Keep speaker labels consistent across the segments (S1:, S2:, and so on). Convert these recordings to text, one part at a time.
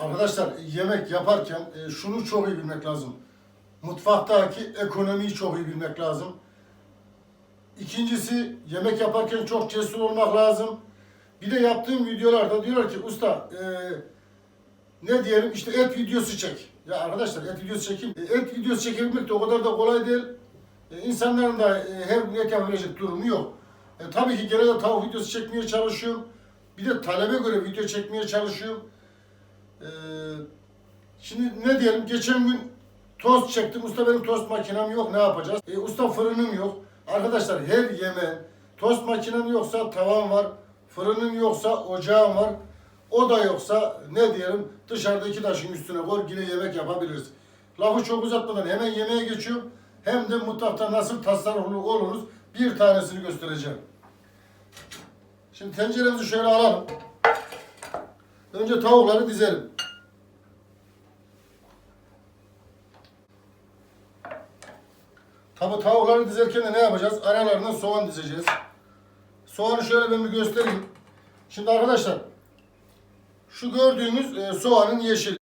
S1: Arkadaşlar yemek yaparken e, şunu çok iyi bilmek lazım. Mutfaktaki ekonomiyi çok iyi bilmek lazım. İkincisi yemek yaparken çok cesur olmak lazım. Bir de yaptığım videolarda diyorlar ki usta e, ne diyelim işte et videosu çek. Ya arkadaşlar et videosu çekeyim. E, et videosu çekebilmek de o kadar da kolay değil. E, insanların da e, her gün et yapabilecek durumu yok. E, tabii ki gene de tavuk videosu çekmeye çalışıyorum. Bir de talebe göre video çekmeye çalışıyorum. Ee, şimdi ne diyelim geçen gün tost çektim. Usta benim tost makinem yok ne yapacağız? E, usta fırınım yok. Arkadaşlar her yeme tost makinem yoksa tavam var. Fırının yoksa ocağım var. O da yoksa ne diyelim dışarıdaki taşın üstüne koy yine yemek yapabiliriz. Lafı çok uzatmadan hemen yemeğe geçiyorum. Hem de mutfakta nasıl tasarruflu oluruz bir tanesini göstereceğim. Şimdi tenceremizi şöyle alalım. Önce tavukları dizelim. Tabi tavukları dizerken de ne yapacağız? Aralarına soğan dizeceğiz. Soğanı şöyle ben bir göstereyim. Şimdi arkadaşlar şu gördüğümüz e, soğanın yeşili.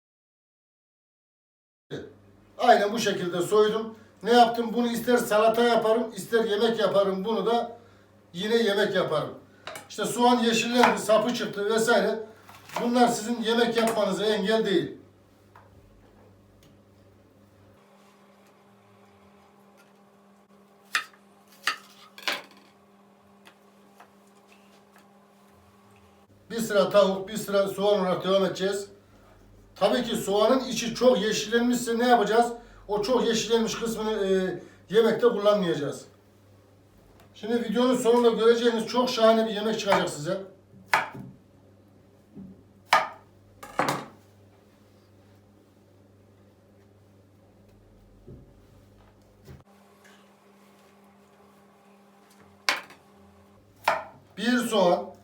S1: Aynen bu şekilde soydum. Ne yaptım? Bunu ister salata yaparım, ister yemek yaparım. Bunu da yine yemek yaparım. İşte soğan yeşillendi, sapı çıktı vesaire. Bunlar sizin yemek yapmanıza engel değil. Bir sıra tavuk, bir sıra soğan olarak devam edeceğiz. Tabii ki soğanın içi çok yeşillenmişse ne yapacağız? O çok yeşillenmiş kısmını e, yemekte kullanmayacağız. Şimdi videonun sonunda göreceğiniz çok şahane bir yemek çıkacak size. Bir soğan,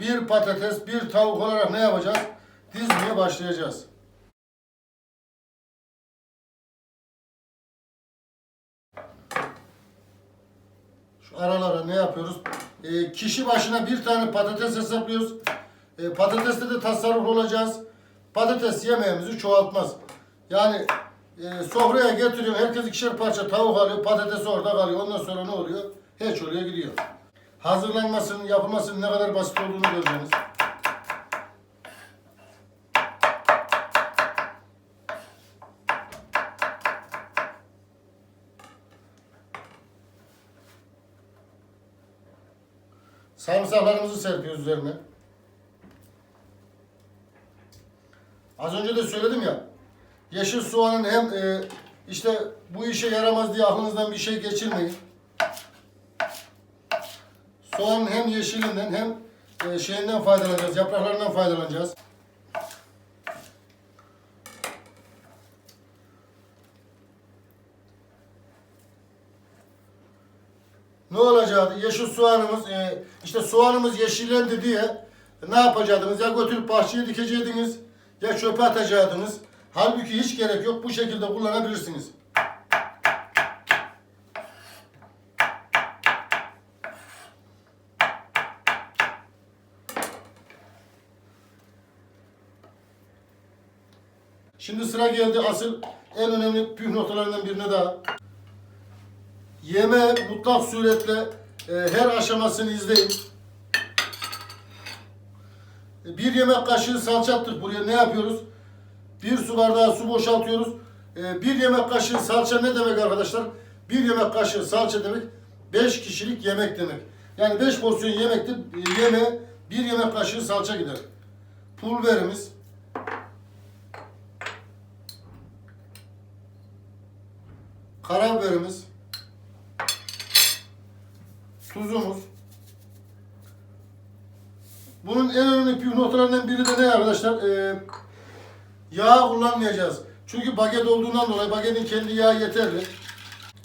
S1: bir patates, bir tavuk olarak ne yapacağız? Dizmeye başlayacağız. Şu aralara ne yapıyoruz? Ee, kişi başına bir tane patates hesaplıyoruz. Ee, patateste de tasarruf olacağız. Patates yemeğimizi çoğaltmaz. Yani e, sofraya getiriyor, herkes ikişer parça tavuk alıyor, patates orada kalıyor. Ondan sonra ne oluyor? Hiç oraya gidiyor. Hazırlanmasının, yapılmasının ne kadar basit olduğunu göreceğiniz. Sarımsaklarımızı serpiyoruz üzerine. Az önce de söyledim ya. Yeşil soğanın hem e, işte bu işe yaramaz diye aklınızdan bir şey geçirmeyin. Soğanın hem yeşilinden hem e, şeyinden faydalanacağız, yapraklarından faydalanacağız. Ne olacaktı? Yeşil soğanımız, e, işte soğanımız yeşillendi diye ne yapacaktınız? Ya götürüp bahçeye dikecektiniz, ya çöpe atacaktınız. Halbuki hiç gerek yok. Bu şekilde kullanabilirsiniz. Şimdi sıra geldi asıl en önemli püf noktalarından birine daha. Yeme mutlak suretle e, her aşamasını izleyin. E, Bir yemek kaşığı salça buraya. Ne yapıyoruz? Bir su bardağı su boşaltıyoruz. E, bir yemek kaşığı salça ne demek arkadaşlar? Bir yemek kaşığı salça demek 5 kişilik yemek demek. Yani 5 porsiyon yemekte yeme bir yemek kaşığı salça gider. Pul biberimiz. Karabiberimiz. Tuzumuz. Bunun en önemli püf noktalarından biri de ne arkadaşlar? Ee, yağ kullanmayacağız. Çünkü baget olduğundan dolayı bagetin kendi yağı yeterli.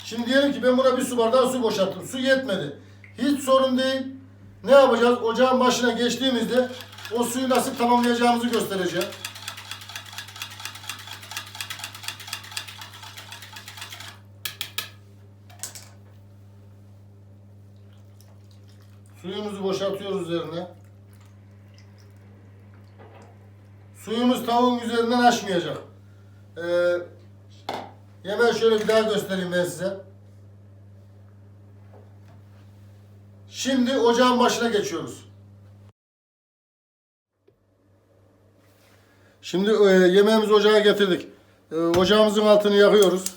S1: Şimdi diyelim ki ben buna bir su bardağı su boşalttım. Su yetmedi. Hiç sorun değil. Ne yapacağız? Ocağın başına geçtiğimizde o suyu nasıl tamamlayacağımızı göstereceğim. Suyumuzu boşaltıyoruz üzerine. Suyumuz tavuğun üzerinden aşmayacak. Ee, yemeği şöyle bir daha göstereyim ben size. Şimdi ocağın başına geçiyoruz. Şimdi e, yemeğimizi ocağa getirdik. E, ocağımızın altını yakıyoruz.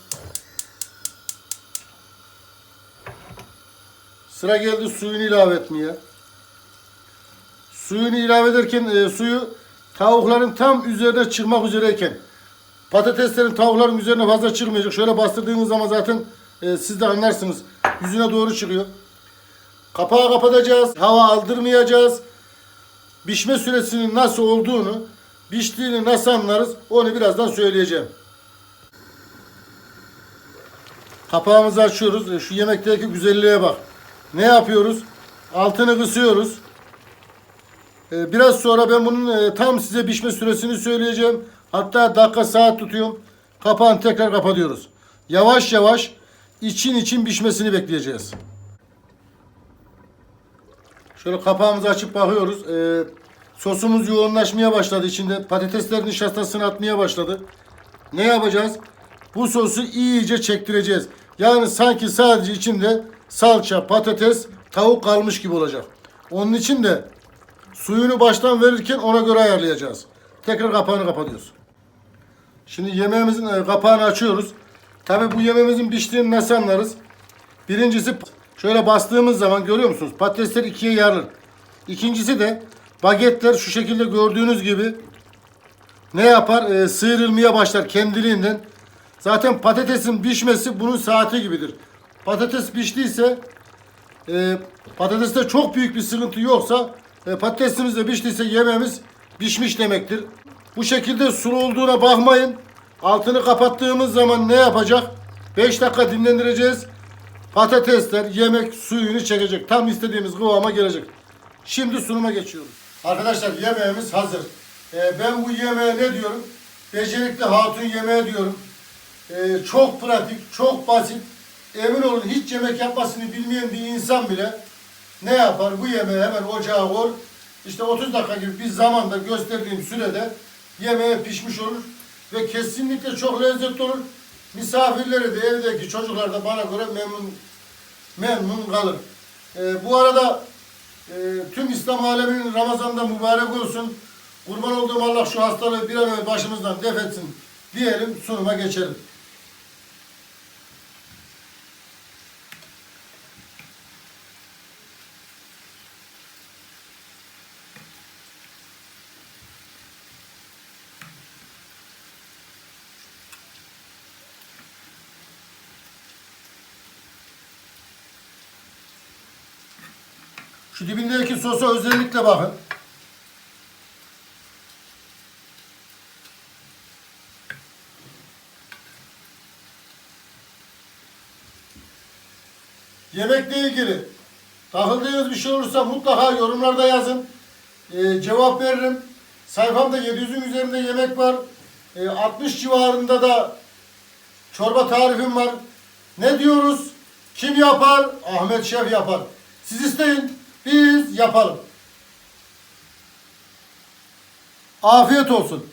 S1: Sıra geldi suyunu ilave etmeye. Suyunu ilave ederken e, suyu tavukların tam üzerine çıkmak üzereyken patateslerin tavukların üzerine fazla çıkmayacak. Şöyle bastırdığınız zaman zaten e, siz de anlarsınız. Yüzüne doğru çıkıyor. Kapağı kapatacağız. Hava aldırmayacağız. Pişme süresinin nasıl olduğunu, piştiğini nasıl anlarız onu birazdan söyleyeceğim. Kapağımızı açıyoruz. E, Şu yemekteki güzelliğe bak. Ne yapıyoruz? Altını kısıyoruz. E, Biraz sonra ben bunun e, tam size pişme süresini söyleyeceğim. Hatta dakika saat tutuyorum. Kapağını tekrar kapatıyoruz. Yavaş yavaş için için pişmesini bekleyeceğiz. Şöyle kapağımızı açıp bakıyoruz. Ee, sosumuz yoğunlaşmaya başladı içinde. Patateslerin nişastasını atmaya başladı. Ne yapacağız? Bu sosu iyice çektireceğiz. Yani sanki sadece içinde salça, patates, tavuk kalmış gibi olacak. Onun için de suyunu baştan verirken ona göre ayarlayacağız. Tekrar kapağını kapatıyoruz. Şimdi yemeğimizin e, kapağını açıyoruz. Tabi bu yemeğimizin piştiğini nasıl anlarız? Birincisi şöyle bastığımız zaman görüyor musunuz? Patatesler ikiye yarılır. İkincisi de bagetler şu şekilde gördüğünüz gibi ne yapar? Ee, sıyrılmaya başlar kendiliğinden. Zaten patatesin pişmesi bunun saati gibidir. Patates piştiyse e, patateste çok büyük bir sıkıntı yoksa e, patatesimiz de piştiyse yemeğimiz pişmiş demektir. Bu şekilde sulu olduğuna bakmayın. Altını kapattığımız zaman ne yapacak? 5 dakika dinlendireceğiz. Patatesler yemek suyunu çekecek. Tam istediğimiz kıvama gelecek. Şimdi sunuma geçiyoruz. Arkadaşlar yemeğimiz hazır. Ee, ben bu yemeğe ne diyorum? Becerikli hatun yemeği diyorum. Ee, çok pratik, çok basit. Emin olun hiç yemek yapmasını bilmeyen bir insan bile ne yapar? Bu yemeği hemen ocağa koy. İşte 30 dakika gibi bir zamanda gösterdiğim sürede yemeğe pişmiş olur. Ve kesinlikle çok lezzetli olur. Misafirleri de evdeki çocuklar da bana göre memnun memnun kalır. Ee, bu arada e, tüm İslam aleminin Ramazan'da mübarek olsun. Kurban olduğum Allah şu hastalığı bir an evvel başımızdan def etsin diyelim sunuma geçelim. Şu dibindeki sosa özellikle bakın. Yemekle ilgili takıldığınız bir şey olursa mutlaka yorumlarda yazın. Ee, cevap veririm. Sayfamda 700'ün üzerinde yemek var. Ee, 60 civarında da çorba tarifim var. Ne diyoruz? Kim yapar? Ahmet Şef yapar. Siz isteyin, biz yapalım. Afiyet olsun.